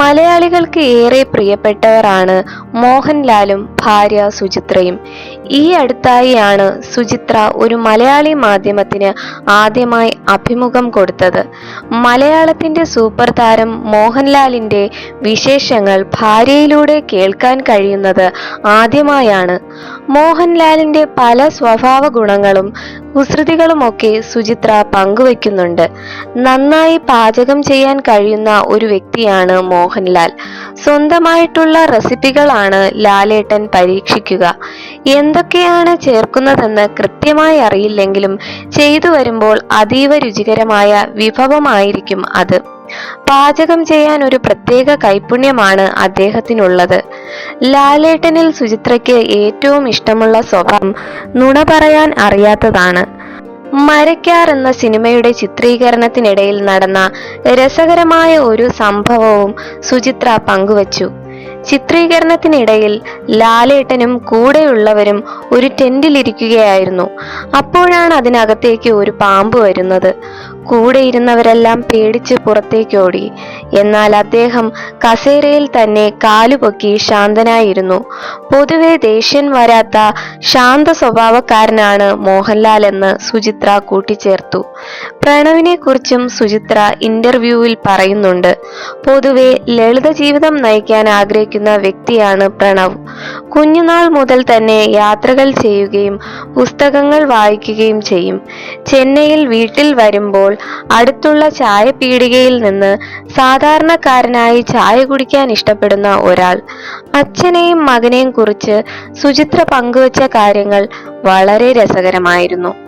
മലയാളികൾക്ക് ഏറെ പ്രിയപ്പെട്ടവരാണ് മോഹൻലാലും ഭാര്യ സുചിത്രയും. ഈ അടുത്തായിയാണ് സുചിത്ര ഒരു മലയാളി മാധ്യമത്തിന് ആദ്യമായി അഭിമുഖം കൊടുത്തത്. മലയാളത്തിന്റെ സൂപ്പർ താരം മോഹൻലാലിന്റെ വിശേഷങ്ങൾ ഭാര്യയിലൂടെ കേൾക്കാൻ കഴിയുന്നത് ആദ്യമായാണ്. മോഹൻലാലിന്റെ പല സ്വഭാവ ഗുണങ്ങളും കുസൃതികളുമൊക്കെ സുചിത്ര പങ്കുവെക്കുന്നുണ്ട്. നന്നായി പാചകം ചെയ്യാൻ കഴിയുന്ന ഒരു വ്യക്തിയാണ് മോഹൻലാൽ. സ്വന്തമായിട്ടുള്ള റെസിപ്പികളാണ് ലാലേട്ടൻ പരീക്ഷിക്കുക. എന്തൊക്കെയാണ് ചേർക്കുന്നതെന്ന് കൃത്യമായി അറിയില്ലെങ്കിലും ചെയ്തു വരുമ്പോൾ അതീവ രുചികരമായ വിഭവമായിരിക്കും അത്. പാചകം ചെയ്യാൻ ഒരു പ്രത്യേക കൈപുണ്യമാണ് അദ്ദേഹത്തിനുള്ളത്. ലാലേട്ടനിൽ സുചിത്രയ്ക്ക് ഏറ്റവും ഇഷ്ടമുള്ള സ്വഭാവം നുണ പറയാൻ അറിയാത്തതാണ്. മരക്കാർ എന്ന സിനിമയുടെ ചിത്രീകരണത്തിനിടയിൽ നടന്ന രസകരമായ ഒരു സംഭവവും സുചിത്ര പങ്കുവച്ചു. ചിത്രീകരണത്തിനിടയിൽ ലാലേട്ടനും കൂടെയുള്ളവരും ഒരു ടെന്റിലിരിക്കുകയായിരുന്നു. അപ്പോഴാണ് അതിനകത്തേക്ക് ഒരു പാമ്പ് വരുന്നത്. കൂടെ ഇരുന്നവരെല്ലാം പേടിച്ച് പുറത്തേക്കോടി. എന്നാൽ അദ്ദേഹം കസേരയിൽ തന്നെ കാലുപൊക്കി ശാന്തനായിരുന്നു. പൊതുവെ ദേഷ്യൻ വരാത്ത ശാന്ത സ്വഭാവക്കാരനാണ് മോഹൻലാൽ എന്ന് സുചിത്ര കൂട്ടിച്ചേർത്തു. പ്രണവിനെ കുറിച്ചും സുചിത്ര ഇന്റർവ്യൂവിൽ പറയുന്നുണ്ട്. പൊതുവെ ലളിത ജീവിതം നയിക്കാൻ ആഗ്രഹിക്കുന്ന വ്യക്തിയാണ് പ്രണവ്. കുഞ്ഞുനാൾ മുതൽ തന്നെ യാത്രകൾ ചെയ്യുകയും പുസ്തകങ്ങൾ വായിക്കുകയും ചെയ്യും. ചെന്നൈയിൽ വീട്ടിൽ വരുമ്പോൾ അടുത്തുള്ള ചായ പീടികയിൽ നിന്ന് സാധാരണക്കാരനായി ചായ കുടിക്കാൻ ഇഷ്ടപ്പെടുന്ന ഒരാൾ. അച്ഛനെയും മകനെയും കുറിച്ച് സുചിത്ര പങ്കുവച്ച കാര്യങ്ങൾ വളരെ രസകരമായിരുന്നു.